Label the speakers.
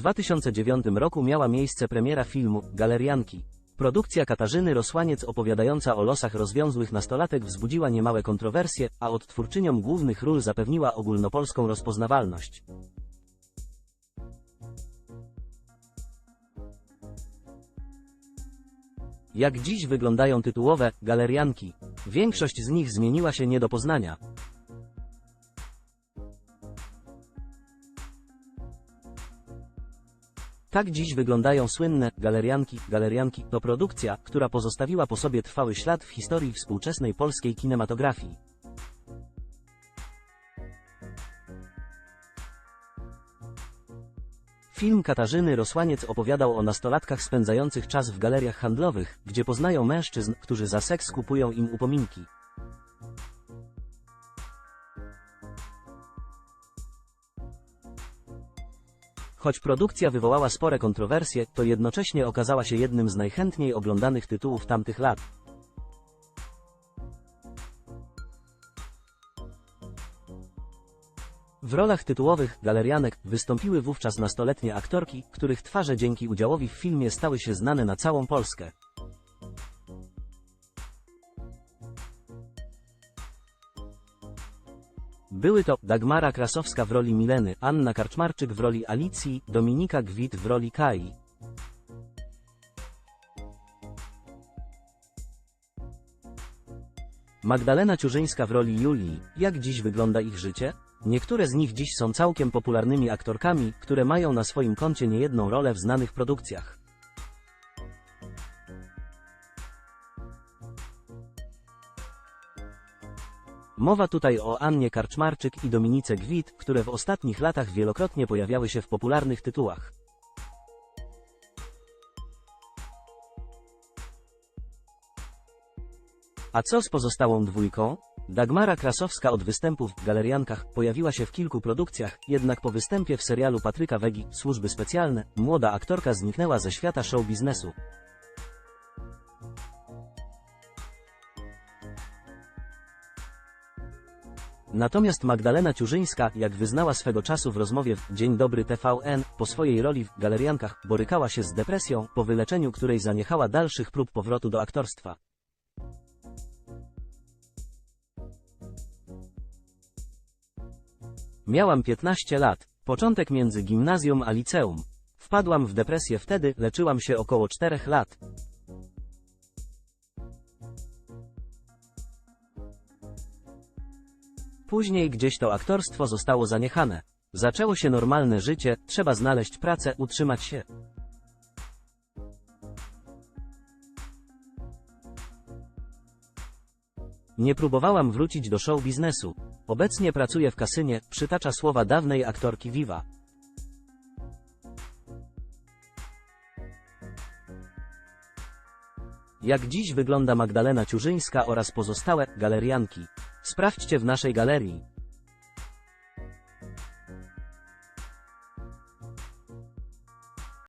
Speaker 1: 2009 roku miała miejsce premiera filmu Galerianki. Produkcja Katarzyny Rosłaniec opowiadająca o losach rozwiązłych nastolatek wzbudziła niemałe kontrowersje, a odtwórczyniom głównych ról zapewniła ogólnopolską rozpoznawalność. Jak dziś wyglądają tytułowe galerianki? Większość z nich zmieniła się nie do poznania. Tak dziś wyglądają słynne galerianki. Galerianki to produkcja, która pozostawiła po sobie trwały ślad w historii współczesnej polskiej kinematografii. Film Katarzyny Rosłaniec opowiadał o nastolatkach spędzających czas w galeriach handlowych, gdzie poznają mężczyzn, którzy za seks kupują im upominki. Choć produkcja wywołała spore kontrowersje, to jednocześnie okazała się jednym z najchętniej oglądanych tytułów tamtych lat. W rolach tytułowych galerianek wystąpiły wówczas nastoletnie aktorki, których twarze dzięki udziałowi w filmie stały się znane na całą Polskę. Były to Dagmara Krasowska w roli Mileny, Anna Karczmarczyk w roli Alicji, Dominika Gwit w roli Kai. Magdalena Ciurzyńska w roli Julii. Jak dziś wygląda ich życie? Niektóre z nich dziś są całkiem popularnymi aktorkami, które mają na swoim koncie niejedną rolę w znanych produkcjach. Mowa tutaj o Annie Karczmarczyk i Dominice Gwit, które w ostatnich latach wielokrotnie pojawiały się w popularnych tytułach. A co z pozostałą dwójką? Dagmara Krasowska od występów w galeriankach pojawiła się w kilku produkcjach, jednak po występie w serialu Patryka Wegi Służby Specjalne, młoda aktorka zniknęła ze świata show biznesu. Natomiast Magdalena Ciurzyńska, jak wyznała swego czasu w rozmowie w Dzień Dobry TVN, po swojej roli w galeriankach borykała się z depresją, po wyleczeniu której zaniechała dalszych prób powrotu do aktorstwa. Miałam 15 lat, początek między gimnazjum a liceum. Wpadłam w depresję wtedy, leczyłam się około 4 lat. Później gdzieś to aktorstwo zostało zaniechane. Zaczęło się normalne życie, trzeba znaleźć pracę, utrzymać się. Nie próbowałam wrócić do show biznesu. Obecnie pracuję w kasynie, przytacza słowa dawnej aktorki Viva. Jak dziś wygląda Magdalena Ciurzyńska oraz pozostałe galerianki? Sprawdźcie w naszej galerii.